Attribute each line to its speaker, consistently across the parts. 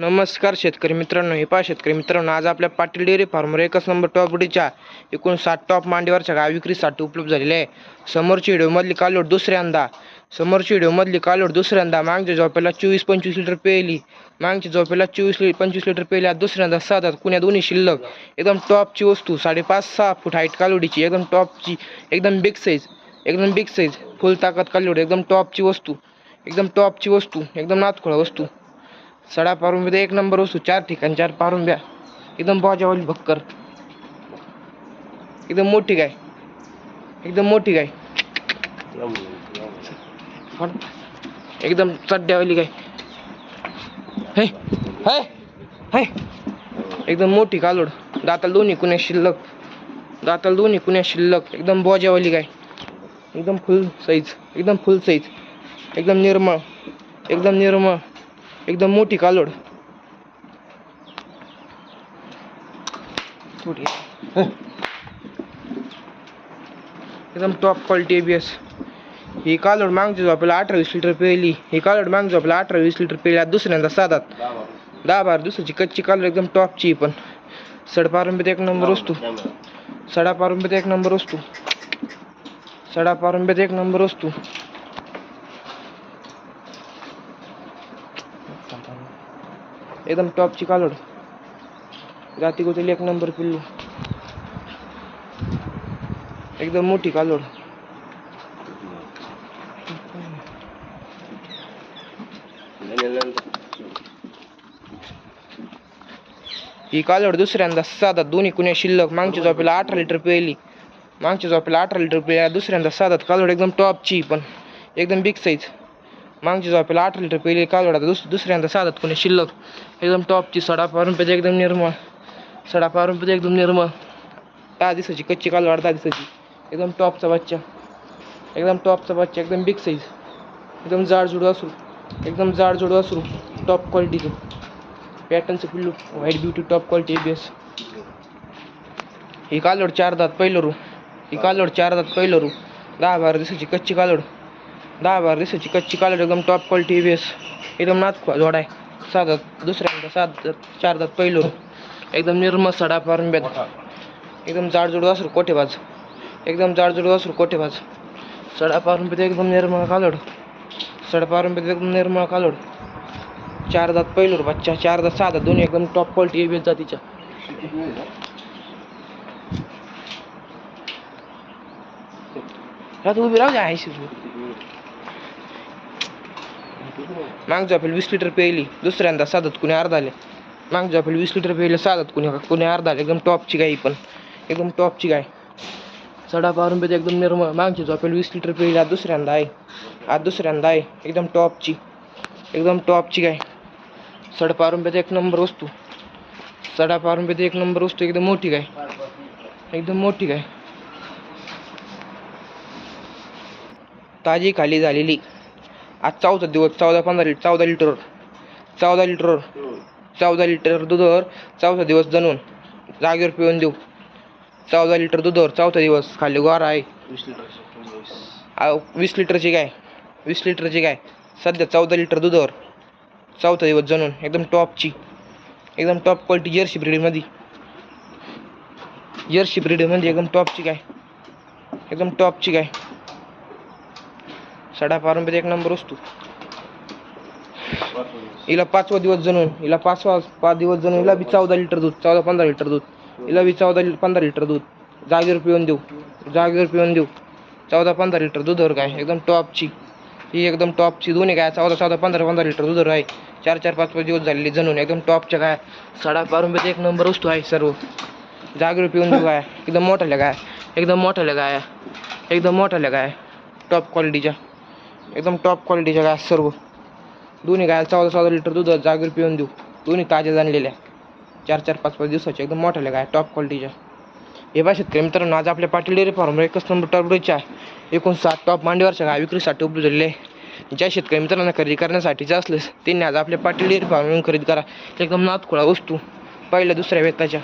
Speaker 1: नमस्कार शेतकरी मित्रांनो हे पा शेतकरी मित्रांनो आज आपल्या पाटील डेअरी फार्मवर एकच नंबर टॉप बुडीच्या एकूण सात टॉप मांडीवरच्या गाय विक्रीसाठी उपलब्ध झालेले आहे. समोरची व्हिडिओमधली कालोड दुसऱ्यांदा समोरची व्हिडिओमधली कालोड दुसऱ्यांदा मागच्या झोपेला चोवीस पंचवीस लिटर पेली. मागच्या झोपेला चोवीस लि पंचवीस लिटर पेली. आज दुसऱ्यांदा साधात कुण्या दोन्ही शिल्लक. एकदम टॉपची वस्तू. साडेपाच सहा फूट हाईट कालोडीची. एकदम टॉपची. एकदम बिग साईज एकदम बिग साईज फुल ताकद कालोड. एकदम टॉपची वस्तू. एकदम टॉपची वस्तू. एकदम नातखोळा वस्तू. सडा पारुंब्या एक नंबर वस्तू चार ठिकाण चार पारुंब्या एकदम बाजावाली भक्कर. एकदम मोठी गाय. एकदम मोठी गाय. एकदम चड्ड्यावाली गाय. हे हे हे. एकदम मोठी कालोड. दाताल दोन्ही कुण्या शिल्लक. दाताल दोन्ही कुण्या शिल्लक. एकदम बोजावाली गाय. एकदम फुल साईज. एकदम फुल साईज. एकदम निर्मळ. एकदम निर्मळ. एकदम मोठी कालोड. थोडी. एकदम टॉप क्वालिटी एबीएस ही कालोड मागची झोपेला अठरा वीस लिटर पेली. ही कालोड मागची झोपेला अठरा वीस लिटर पेली दुसऱ्यांदा साधात. दहा बारा दिवसाची कच्ची कालोड एकदम टॉपची पण. सडपारंबीत एक नंबर वस्तू सडा पारंबीत एक नंबर वस्तू सडा पारंबीत एक नंबर वस्तू एकदम टॉपची कालोड. जाती गोतीला एक नंबर पिल्लू. एकदम मोठी कालोड. ही कालोड दुसऱ्यांदा साधात दोन्ही कुण्या शिल्लक. मागच्या झोपेला अठरा लिटर पेली मागच्या झोपेला अठरा लिटर पेली दुसऱ्यांदा साधात कालोड एकदम टॉपची पण एकदम बिग साईज मागच्या झोपेला आठ लिटर पहिले कालोड आता दुस दुसऱ्यांदा साधात कोणी शिल्लक. एकदम टॉपची सडा पारून एकदम निर्मळ. सडा पारून एकदम निर्मळ. दहा दिवसाची कच्ची कालवाड दहा दिवसाची. एकदम टॉपचा बच्चा. एकदम टॉपचा बच्चा एकदम बिग साईज एकदम जाड जुडू असू. एकदम जाड जुडू असू टॉप क्वालिटीचं पॅटर्नचं पिल्लू. White beauty top quality ABS ही कालोड चार दात पहिलं रू ही कालोड चार दात पहिलं रू दहा बारा दिवसाची कच्ची कालोड दहा बारा दिवसाची कच्ची कालड एकदम टॉप क्वालिटी एबीएस एकदम नाथ जोड आहे. साधा दुसऱ्यांदा सात चार दात पहिलो एकदम निर्मळ सडा पारंब्यात एकदम जाडजूड वासरू कोठेबाज. एकदम जाडजूड वासरू कोठेबाज. सडा पारंब्यात एकदम निर्मळ कालोड. सडा पारंब्यात एकदम निर्मळ कालोड. चार दात पहिलो बच्चा चार दात सहा दात दोन्ही एकदम टॉप क्वालिटी एबीएस जातीच्या. रात उभी राहू द्या ऐंशी मागच्या झोपेल वीस लिटर पेली दुसऱ्यांदा साधत कुणी अर्धा आले. माग झोपेल वीस लिटर पेले साधत कुणी कुणी अर्धा आले. एकदम टॉपची गाय पण. एकदम टॉपची गाय. सडा पारून पेते एकदम निर्मळ. मागची झोपेल वीस लिटर पेली आज दुसऱ्यांदा आहे. आज दुसऱ्यांदा आहे. एकदम टॉपची एकदम टॉपची गाय. सडा पारून पेते एक नंबर वस्तू. सडा पारून पेते एक नंबर वस्तू. एकदम मोठी गाय. एकदम मोठी गाय. ताजी खाली झालेली. आज चौदा दिवस चौदा पंधरा लिटर चौदा लिटरवर चौदा लिटरवर चौदा लिटर दुधावर चौथा दिवस जणून जागेवर पिऊन देऊ. चौदा लिटर दुधावर चौथा दिवस खाली गोर आहे. वीस लिटरची गाय वीस लिटरची गाय सध्या चौदा लिटर दुधावर चौथा दिवस जणून एकदम टॉपची एकदम टॉप क्वालिटी जर्सी ब्रीडमध्ये. जर्सी ब्रीडमध्ये एकदम टॉपची गाय एकदम टॉपची गाय सडा पारंपरिक एक नंबर वस्तू. हिला पाचवा दिवस जणून हिला पाचवा पाच दिवस जणून हिला बी चौदा लिटर दूध, चौदा पंधरा लिटर दूध. हिला बी चौदा पंधरा लिटर दूध. जागेवर पिऊन देऊ, जागेवर पिऊन देऊ. चौदा पंधरा लिटर दुधावर काय? एकदम टॉपची. ही एकदम टॉपची दोन्ही काय? चौदा चौदा, पंधरा पंधरा लिटर दुधावर आहे. चार चार, पाच पाच दिवस झालेली जणून एकदम टॉपच्या काय? सडा पारंपरिक एक नंबर वस्तू आहे सर्व. जागेवर पिऊन देऊ काय? एकदम मोठ्याल्या काय? एकदम मोठ्याल्या काय? एकदम मोठ्याल्या काय? टॉप क्वालिटीच्या. एकदम टॉप क्वालिटीच्या गाय सर्व. दोन्ही गाय चौदा चौदा लिटर दूध जागेवर पिऊन देऊ. दोन्ही ताज्या जाणलेल्या चार चार पाच पाच दिवसाच्या एकदम मोठ्याल्या गाय टॉप क्वालिटीच्या हे बा शेतकरी मित्रांनो आज आपल्या पाटील डेअरी फार्मवर एकच नंबर टॉपच्या एकूण सात टॉप मांडीवरच्या गाय विक्रीसाठी उपलब्ध झालेले आहे. ज्या शेतकरी मित्रांना खरेदी करण्यासाठीचे असलेस त्यांनी आज आपल्या पाटील डेअरी फार्मवरून खरेदी करा. एकदम नातखुळा वस्तू पहिल्या दुसऱ्या वेताच्या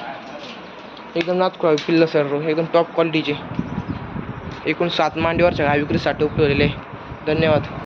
Speaker 1: एकदम नातखुळा पिल्ल सर एकदम टॉप क्वालिटीचे एकूण सात मांडीवरच्या गाय विक्रीसाठी उपलब्ध झालेले आहे. धन्यवाद.